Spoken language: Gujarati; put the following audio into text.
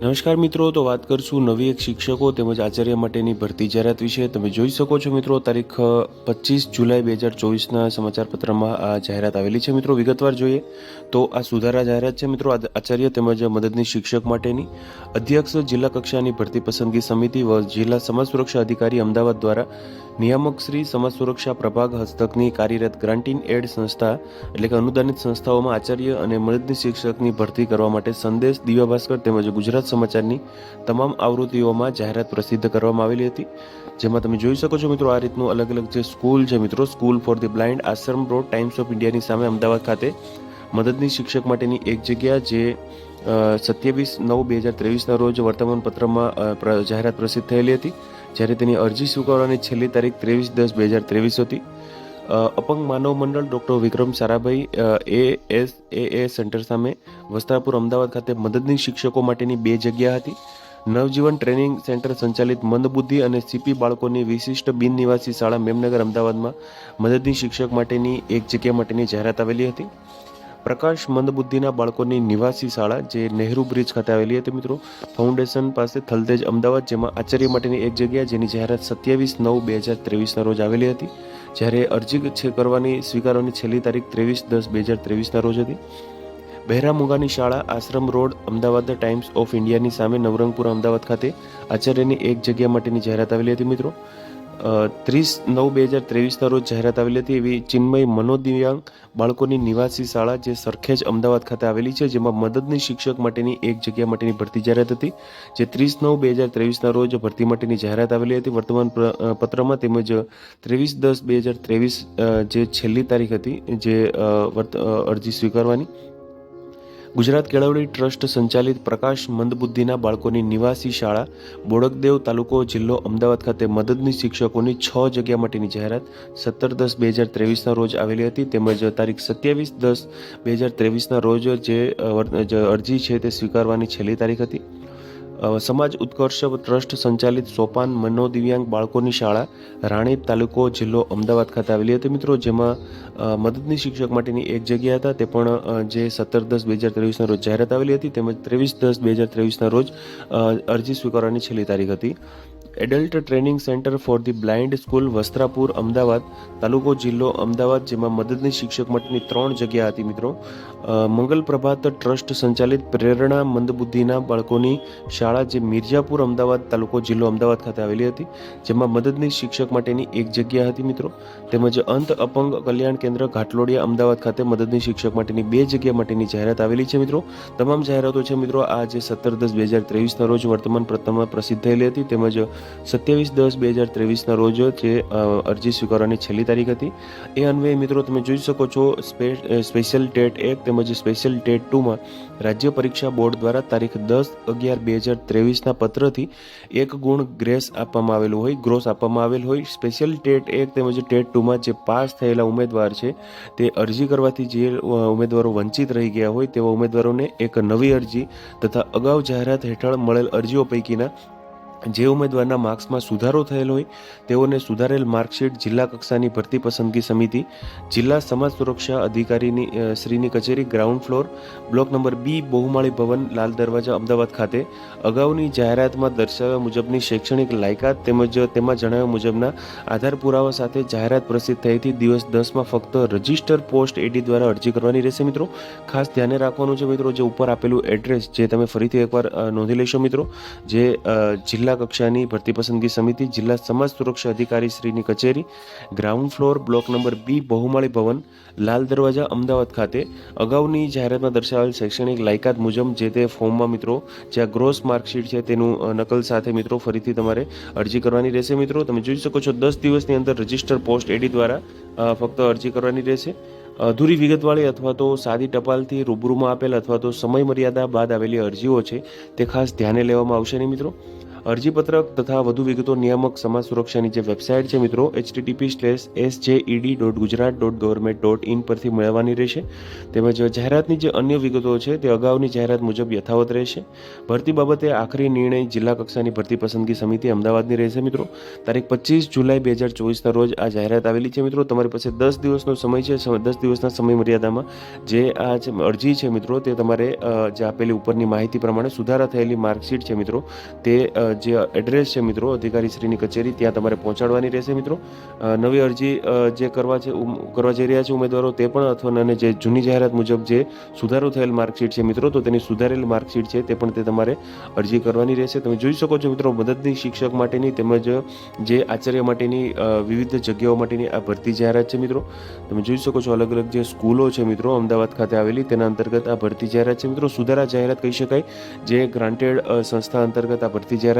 નમસ્કાર મિત્રો, તો વાત કરશું નવી એક શિક્ષકો તેમજ આચાર્ય માટેની ભરતી જાહેરાત વિશે. તમે જોઈ શકો છો મિત્રો, તારીખ પચીસ જુલાઈ બે હજાર ચોવીસના સમાચારપત્રમાં આ જાહેરાત આવેલી છે મિત્રો. વિગતવાર જોઈએ તો આ સુધારા જાહેરાત છે મિત્રો આચાર્ય તેમજ મદદની શિક્ષક માટેની. અધ્યક્ષ જિલ્લા કક્ષાની ભરતી પસંદગી સમિતિ વ જિલ્લા સમાજ સુરક્ષા અધિકારી અમદાવાદ દ્વારા નિયામક શ્રી સમાજ સુરક્ષા પ્રભાગ હસ્તકની કાર્યરત ગ્રાન્ટીન એડ સંસ્થા એટલે કે અનુદાનિત સંસ્થાઓમાં આચાર્ય અને મદદની શિક્ષકની ભરતી કરવા માટે સંદેશ દિવ્યા ભાસ્કર તેમજ ગુજરાત સમાચારની તમામ આવૃત્તિઓમાં જાહેરાત પ્રસિદ્ધ કરવામાં આવેલી હતી. જેમાં તમે જોઈ શકો છો મિત્રો, આ રીતનું અલગ અલગ જે સ્કૂલ છે મિત્રો, school for the blind, Ashram road Times of ઇન્ડિયાની સામે અમદાવાદ ખાતે મદદની શિક્ષક માટેની એક જગ્યા જે સત્યાવીસ નવ બે હજાર ત્રેવીસના રોજ વર્તમાનપત્રમાં જાહેરાત પ્રસિદ્ધ થયેલી હતી. જ્યારે તેની અરજી સ્વીકારવાની છેલ્લી તારીખ ત્રેવીસ દસ બે હજાર ત્રેવીસ હતી. Apang Manav Mandal doctor Vikram Sarabhai A S A A centre સામે વસ્ત્રાપુર અમદાવાદ ખાતે મદદની શિક્ષકો માટેની બે જગ્યા હતી. નવજીવન ટ્રેનિંગ સેન્ટર સંચાલિત મંદબુદ્ધિ અને સીપી બાળકોની વિશિષ્ટ બિન નિવાસી શાળા મેમનગર અમદાવાદમાં મદદની શિક્ષક માટેની એક જગ્યા માટેની જાહેરાત આવેલી હતી. પ્રકાશ મંદબુદ્ધિના બાળકોની નિવાસી શાળા, જે નહેરુ બ્રિજ ખાતે આવેલી હતી મિત્રો. ફાઉન્ડેશન પાસે થલતેજ અમદાવાદ, જેમાં આચાર્ય માટેની એક જગ્યા, જેની જાહેરાત સત્યાવીસ નવ બે હજાર ત્રેવીસના રોજ આવેલી હતી. જ્યારે અરજી કરવાની સ્વીકારવાની છેલ્લી તારીખ ત્રેવીસ દસ બે હજાર ત્રેવીસના રોજ હતી. બહેરામુગાની શાળા Ashram road, Ahmedabad Times of ઇન્ડિયાની સામે નવરંગપુર અમદાવાદ ખાતે આચાર્યની એક જગ્યા માટેની જાહેરાત આવેલી હતી મિત્રો. ત્રીસ નવ બે હજાર ત્રેવીસના રોજ જાહેરાત આવેલી હતી એવી ચિન્મય મનોદિવ્યાંગ બાળકોની નિવાસી શાળા જે સરખેજ અમદાવાદ ખાતે આવેલી છે, જેમાં મદદની શિક્ષક માટેની એક જગ્યા માટેની ભરતી જાહેરાત હતી, જે ત્રીસ નવ બે હજાર ત્રેવીસના રોજ ભરતી માટેની જાહેરાત આવેલી હતી. વર્તમાન પત્રમાં તેમજ ત્રેવીસ દસ બે હજાર ત્રેવીસ જે છેલ્લી તારીખ હતી, જે અરજી સ્વીકારવાની ગુજરાત કેળવણી ટ્રસ્ટ સંચાલિત પ્રકાશ મંદબુદ્ધિના બાળકોની નિવાસી શાળા, બોડકદેવ તાલુકો, જિલ્લો અમદાવાદ ખાતે મદદની શિક્ષકોની છ જગ્યા માટેની જાહેરાત સત્તર દસ બે હજાર ત્રેવીસના રોજ આવેલી હતી. તેમજ તારીખ સત્યાવીસ દસ બે હજાર ત્રેવીસના રોજ જે અરજી છે તે સ્વીકારવાની છેલ્લી તારીખ હતી. સમાજ ઉત્કર્ષ ટ્રસ્ટ સંચાલિત સોપાન મનોદિવ્યાંગ બાળકોની શાળા રાણીપ તાલુકો જિલ્લો અમદાવાદ ખાતે આવેલી હતી. મિત્રો, જેમાં મદદની શિક્ષક માટેની એક જગ્યા હતા. તે પણ જે સત્તર દસ બે હજાર ત્રેવીસના રોજ જાહેરાત આવેલી હતી. તેમજ ત્રેવીસ દસ બે હજાર ત્રેવીસના રોજ અરજી સ્વીકારવાની છેલ્લી તારીખ હતી. Adult training centre for the blind school Vastrapur, Ahmedabad તાલુકો જિલ્લો અમદાવાદ, જેમાં મદદની શિક્ષક માટેની ત્રણ જગ્યા હતી મિત્રો. મંગલ પ્રભાત ટ્રસ્ટ સંચાલિત પ્રેરણા મંદબુદ્ધિના બાળકોની શાળા જે મિર્જાપુર અમદાવાદ તાલુકો જિલ્લો અમદાવાદ ખાતે આવેલી હતી, જેમાં મદદની શિક્ષક માટેની એક જગ્યા હતી મિત્રો. તેમજ અંત અપંગ કલ્યાણ કેન્દ્ર ઘાટલોડિયા, અમદાવાદ ખાતે મદદની શિક્ષક માટેની બે જગ્યા માટેની જાહેરાત આવેલી છે મિત્રો. તમામ જાહેરાતો છે મિત્રો, આ જે સત્તર દસ બે હજાર ત્રેવીસના રોજ વર્તમાન પ્રથમ પ્રસિદ્ધ થયેલી હતી. તેમજ સત્યાવીસ દસ બે હજાર ત્રેવીસના રોજ જે અરજી સ્વીકારવાની છેલ્લી તારીખ હતી. એ અન્વયે મિત્રો તમે જોઈ શકો છો, સ્પે સ્પેશિયલ ટેટ એક તેમજ સ્પેશિયલ ટેટ ટુમાં રાજ્ય પરીક્ષા બોર્ડ દ્વારા તારીખ દસ અગિયાર બે હજાર ત્રેવીસના પત્રથી એક ગુણ ગ્રેસ આપવામાં આવેલું હોય, ગ્રોસ આપવામાં આવેલ હોય. સ્પેશિયલ ટેટ એક તેમજ ટેટ ટુમાં જે પાસ થયેલા ઉમેદવાર છે, તે અરજી કરવાથી જે ઉમેદવારો વંચિત રહી ગયા હોય તેવા ઉમેદવારોને એક નવી અરજી તથા અગાઉ જાહેરાત હેઠળ મળેલ અરજીઓ પૈકીના જે ઉમેદવારના માર્ક્સમાં સુધારો થયેલ હોય તેઓને સુધારેલ માર્કશીટ જિલ્લા કક્ષાની ભરતી પસંદગી સમિતિ જિલ્લા સમાજ સુરક્ષા અધિકારીની શ્રીની કચેરી ground floor block number B બહુમાળી ભવન લાલ દરવાજા અમદાવાદ ખાતે. અગાઉની જાહેરાતમાં દર્શાવ્યા મુજબની શૈક્ષણિક લાયકાત તેમજ તેમાં જણાવ્યા મુજબના આધાર પુરાવા સાથે જાહેરાત પ્રસિદ્ધ થઈથી દિવસ દસમાં ફક્ત રજિસ્ટર પોસ્ટ એડી દ્વારા અરજી કરવાની રહેશે મિત્રો. ખાસ ધ્યાને રાખવાનું છે મિત્રો જે ઉપર આપેલું એડ્રેસ જે તમે ફરીથી એકવાર નોંધી લેશો મિત્રો જે અ, જિલ્લા કક્ષાની ભરતી પસંદગી સમિતિ જિલ્લા સમાજ સુરક્ષા અધિકારી શ્રીની કચેરી, ground floor block number B, બહુમાળી ભવન, લાલ દરવાજા, અમદાવાદ ખાતે. અગાઉની જાહેરાતમાં દર્શાવેલ શૈક્ષણિક લાયકાત મુજબ જે તે ફોર્મમાં મિત્રો, જ્યાં ગ્રોસ માર્કશીટ છે તેનું નકલ સાથે મિત્રો ફરીથી તમારે અરજી કરવાની રહેશે. મિત્રો, તમે જોઈ શકો છો દસ દિવસની અંદર રજિસ્ટર પોસ્ટ એડી દ્વારા ફક્ત અરજી કરવાની રહેશે. અધૂરી વિગતવાળી અથવા તો સાદી ટપાલથી રૂબરૂમાં આપેલ અથવા તો સમય મર્યાદા બાદ આવેલી અરજીઓ છે તે ખાસ ધ્યાને લેવામાં આવશે નહીં મિત્રો. અરજીપત્રક તથા વધુ વિગતો નિયામક સમાજ સુરક્ષાની જે વેબસાઇટ છે મિત્રો HTTP slash S J ED dot Gujarat dot government dot in પરથી મેળવવાની રહેશે. તેમજ જાહેરાતની જે અન્ય વિગતો છે તે અગાઉની જાહેરાત મુજબ યથાવત રહેશે. ભરતી બાબતે આખરી નિર્ણય જિલ્લા કક્ષાની ભરતી પસંદગી સમિતિ અમદાવાદની રહેશે મિત્રો. તારીખ પચીસ જુલાઈ બે હજાર ચોવીસના રોજ આ જાહેરાત આવેલી છે મિત્રો. તમારી પાસે દસ દિવસનો સમય છે દસ દિવસના સમય મર્યાદામાં જે આ અરજી છે મિત્રો, તે તમારે જે આપેલી ઉપરની માહિતી પ્રમાણે સુધારા થયેલી માર્કશીટ છે મિત્રો, તે જે એડ્રેસ છે મિત્રો, અધિકારીશ્રીની કચેરી, ત્યાં તમારે પહોંચાડવાની રહેશે મિત્રો. નવી અરજી જે કરવા છે કરવા જઈ રહ્યા છે ઉમેદવારો તે પણ, અથવા અને જે જૂની જાહેરાત મુજબ જે સુધારો થયેલ માર્કશીટ છે મિત્રો, તો તેની સુધારેલ માર્કશીટ છે તે પણ તે તમારે અરજી કરવાની રહેશે. તમે જોઈ શકો છો મિત્રો, મદદની શિક્ષક માટેની તેમજ જે આચાર્ય માટેની વિવિધ જગ્યાઓ માટેની આ ભરતી જાહેરાત છે મિત્રો. તમે જોઈ શકો છો અલગ અલગ જે સ્કૂલો છે મિત્રો, અમદાવાદ ખાતે આવેલી, તેના અંતર્ગત આ ભરતી જાહેરાત છે મિત્રો. સુધારા જાહેરાત કહી શકાય. જે ગ્રાન્ટેડ સંસ્થા અંતર્ગત આ ભરતી જાહેરાત